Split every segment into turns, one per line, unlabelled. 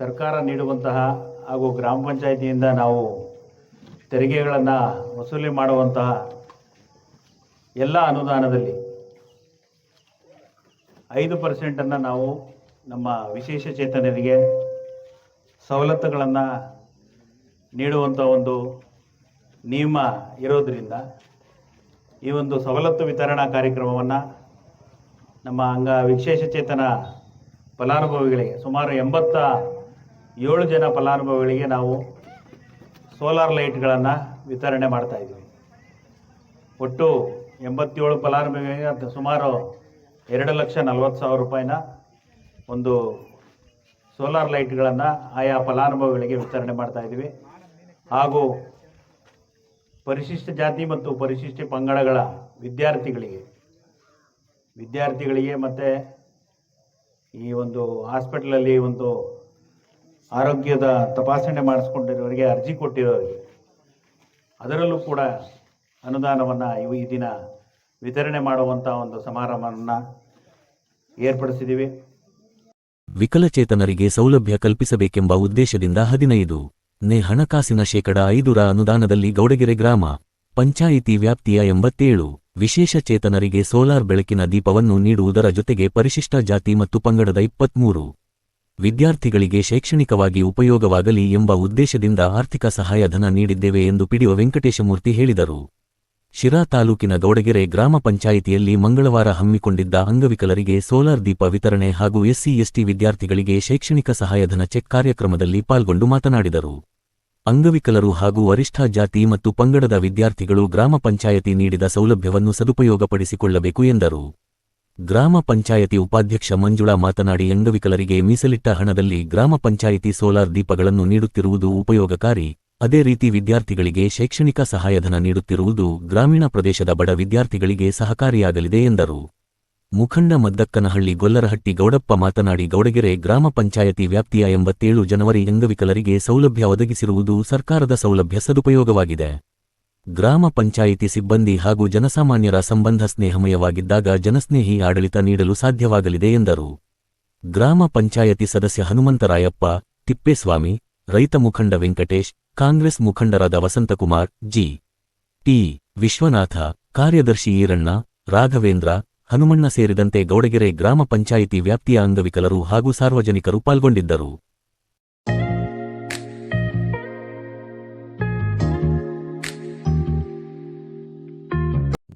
ಸರ್ಕಾರ ನೀಡುವಂತಹ ಹಾಗೂ ಗ್ರಾಮ ಪಂಚಾಯಿತಿಯಿಂದ ನಾವು ತೆರಿಗೆಗಳನ್ನು ವಸೂಲಿ ಮಾಡುವಂತಹ ಎಲ್ಲ ಅನುದಾನದಲ್ಲಿ ಐದು ಪರ್ಸೆಂಟನ್ನು ನಾವು ನಮ್ಮ ವಿಶೇಷ ಚೇತನರಿಗೆ ಸವಲತ್ತುಗಳನ್ನು ನೀಡುವಂಥ ಒಂದು ನಿಯಮ ಇರೋದರಿಂದ ಈ ಒಂದು ಸವಲತ್ತು ವಿತರಣಾ ಕಾರ್ಯಕ್ರಮವನ್ನು ನಮ್ಮ ಅಂಗ ವಿಶೇಷ ಚೇತನ ಫಲಾನುಭವಿಗಳಿಗೆ ಸುಮಾರು ಎಂಬತ್ತ ಏಳು ಜನ ಫಲಾನುಭವಿಗಳಿಗೆ ನಾವು ಸೋಲಾರ್ ಲೈಟ್ಗಳನ್ನು ವಿತರಣೆ ಮಾಡ್ತಾ ಇದ್ದೀವಿ ಒಟ್ಟು ಎಂಬತ್ತೇಳು ಫಲಾನುಭವಿಗಳಿಗೆ ಸುಮಾರು ಎರಡು ಲಕ್ಷ ನಲವತ್ತು ಸಾವಿರ ರೂಪಾಯಿನ ಒಂದು ಸೋಲಾರ್ ಲೈಟ್ಗಳನ್ನು ಆಯಾ ಫಲಾನುಭವಿಗಳಿಗೆ ವಿತರಣೆ ಮಾಡ್ತಾ ಇದ್ದೀವಿ ಹಾಗೂ ಪರಿಶಿಷ್ಟ ಜಾತಿ ಮತ್ತು ಪರಿಶಿಷ್ಟ ಪಂಗಡಗಳ ವಿದ್ಯಾರ್ಥಿಗಳಿಗೆ ವಿದ್ಯಾರ್ಥಿಗಳಿಗೆ ಮತ್ತು ಈ ಒಂದು ಹಾಸ್ಪಿಟ್ಲಲ್ಲಿ ಒಂದು ಆರೋಗ್ಯದ ತಪಾಸಣೆ ಮಾಡಿಸ್ಕೊಂಡಿರೋರಿಗೆ ಅರ್ಜಿ ಕೊಟ್ಟಿರೋರಿಗೆ ಅದರಲ್ಲೂ ಕೂಡ ಅನುದಾನವನ್ನು ಇವು ಈ ದಿನ ವಿತರಣೆ ಮಾಡುವಂಥ ಒಂದು ಸಮಾರಂಭವನ್ನು ಏರ್ಪಡಿಸಿದ್ದೀವಿ.
ವಿಕಲಚೇತನರಿಗೆ ಸೌಲಭ್ಯ ಕಲ್ಪಿಸಬೇಕೆಂಬ ಉದ್ದೇಶದಿಂದ ಹದಿನೈದು ನೇ ಹಣಕಾಸಿನ ಶೇಕಡ ಐದುರ ಅನುದಾನದಲ್ಲಿ ಗೌಡಗೆರೆ ಗ್ರಾಮ ಪಂಚಾಯಿತಿ ವ್ಯಾಪ್ತಿಯ ಎಂಬತ್ತೇಳು ವಿಶೇಷ ಚೇತನರಿಗೆ ಸೋಲಾರ್ ಬೆಳಕಿನ ದೀಪವನ್ನು ನೀಡುವುದರ ಜೊತೆಗೆ ಪರಿಶಿಷ್ಟ ಜಾತಿ ಮತ್ತು ಪಂಗಡದ ಇಪ್ಪತ್ಮೂರು ವಿದ್ಯಾರ್ಥಿಗಳಿಗೆ ಶೈಕ್ಷಣಿಕವಾಗಿ ಉಪಯೋಗವಾಗಲಿ ಎಂಬ ಉದ್ದೇಶದಿಂದ ಆರ್ಥಿಕ ಸಹಾಯಧನ ನೀಡಿದ್ದೇವೆ ಎಂದು ಪಿಡಿಒ ವೆಂಕಟೇಶಮೂರ್ತಿ ಹೇಳಿದರು. ಶಿರಾ ತಾಲೂಕಿನ ಗೌಡಗೆರೆ ಗ್ರಾಮ ಪಂಚಾಯಿತಿಯಲ್ಲಿ ಮಂಗಳವಾರ ಹಮ್ಮಿಕೊಂಡಿದ್ದ ಅಂಗವಿಕಲರಿಗೆ ಸೋಲಾರ್ ದೀಪ ವಿತರಣೆ ಹಾಗೂ ಎಸ್ಸಿ, ಎಸ್ಟಿ ವಿದ್ಯಾರ್ಥಿಗಳಿಗೆ ಶೈಕ್ಷಣಿಕ ಸಹಾಯಧನ ಚೆಕ್ ಕಾರ್ಯಕ್ರಮದಲ್ಲಿ ಪಾಲ್ಗೊಂಡು ಮಾತನಾಡಿದರು. ಅಂಗವಿಕಲರು ಹಾಗೂ ವರಿಷ್ಠ ಜಾತಿ ಮತ್ತು ಪಂಗಡದ ವಿದ್ಯಾರ್ಥಿಗಳು ಗ್ರಾಮ ಪಂಚಾಯತಿ ನೀಡಿದ ಸೌಲಭ್ಯವನ್ನು ಸದುಪಯೋಗಪಡಿಸಿಕೊಳ್ಳಬೇಕು ಎಂದರು. ಗ್ರಾಮ ಪಂಚಾಯತಿ ಉಪಾಧ್ಯಕ್ಷ ಮಂಜುಳಾ ಮಾತನಾಡಿ ಅಂಗವಿಕಲರಿಗೆ ಮೀಸಲಿಟ್ಟ ಹಣದಲ್ಲಿ ಗ್ರಾಮ ಪಂಚಾಯಿತಿ ಸೋಲಾರ್ ದೀಪಗಳನ್ನು ನೀಡುತ್ತಿರುವುದು ಉಪಯೋಗಕಾರಿ. ಅದೇ ರೀತಿ ವಿದ್ಯಾರ್ಥಿಗಳಿಗೆ ಶೈಕ್ಷಣಿಕ ಸಹಾಯಧನ ನೀಡುತ್ತಿರುವುದು ಗ್ರಾಮೀಣ ಪ್ರದೇಶದ ಬಡ ವಿದ್ಯಾರ್ಥಿಗಳಿಗೆ ಸಹಕಾರಿಯಾಗಲಿದೆ ಎಂದರು. ಮುಖಂಡ ಮದ್ದಕ್ಕನಹಳ್ಳಿ ಗೊಲ್ಲರಹಟ್ಟಿ ಗೌಡಪ್ಪ ಮಾತನಾಡಿ, ಗೌಡಗೆರೆ ಗ್ರಾಮ ಪಂಚಾಯತಿ ವ್ಯಾಪ್ತಿಯ ಎಂಬತ್ತೇಳು ಜನವರಿ ಅಂಗವಿಕಲರಿಗೆ ಸೌಲಭ್ಯ ಒದಗಿಸಿರುವುದು ಸರ್ಕಾರದ ಸೌಲಭ್ಯ ಸದುಪಯೋಗವಾಗಿದೆ. ಗ್ರಾಮ ಪಂಚಾಯಿತಿ ಸಿಬ್ಬಂದಿ ಹಾಗೂ ಜನಸಾಮಾನ್ಯರ ಸಂಬಂಧ ಸ್ನೇಹಮಯವಾಗಿದ್ದಾಗ ಜನಸ್ನೇಹಿ ಆಡಳಿತ ನೀಡಲು ಸಾಧ್ಯವಾಗಲಿದೆ ಎಂದರು. ಗ್ರಾಮ ಪಂಚಾಯತಿ ಸದಸ್ಯ ಹನುಮಂತರಾಯಪ್ಪ, ತಿಪ್ಪೇಸ್ವಾಮಿ, ರೈತ ಮುಖಂಡ ವೆಂಕಟೇಶ್, ಕಾಂಗ್ರೆಸ್ ಮುಖಂಡರಾದ ವಸಂತಕುಮಾರ್, ಜಿ. ಟಿ. ವಿಶ್ವನಾಥ, ಕಾರ್ಯದರ್ಶಿ ಈರಣ್ಣ, ರಾಘವೇಂದ್ರ, ಹನುಮಣ್ಣ ಸೇರಿದಂತೆ ಗೌಡಗೆರೆ ಗ್ರಾಮ ಪಂಚಾಯಿತಿ ವ್ಯಾಪ್ತಿಯ ಅಂಗವಿಕಲರು ಹಾಗೂ ಸಾರ್ವಜನಿಕರು ಪಾಲ್ಗೊಂಡಿದ್ದರು.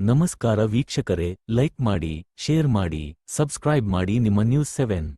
ನಮಸ್ಕಾರ ವೀಕ್ಷಕರೇ ಲೈಕ್ ಮಾಡಿ ಶೇರ್ ಮಾಡಿ ಸಬ್ಸ್ಕ್ರೈಬ್ ಮಾಡಿ ನಿಮ್ಮ ನ್ಯೂಸ್ ಸೆವೆನ್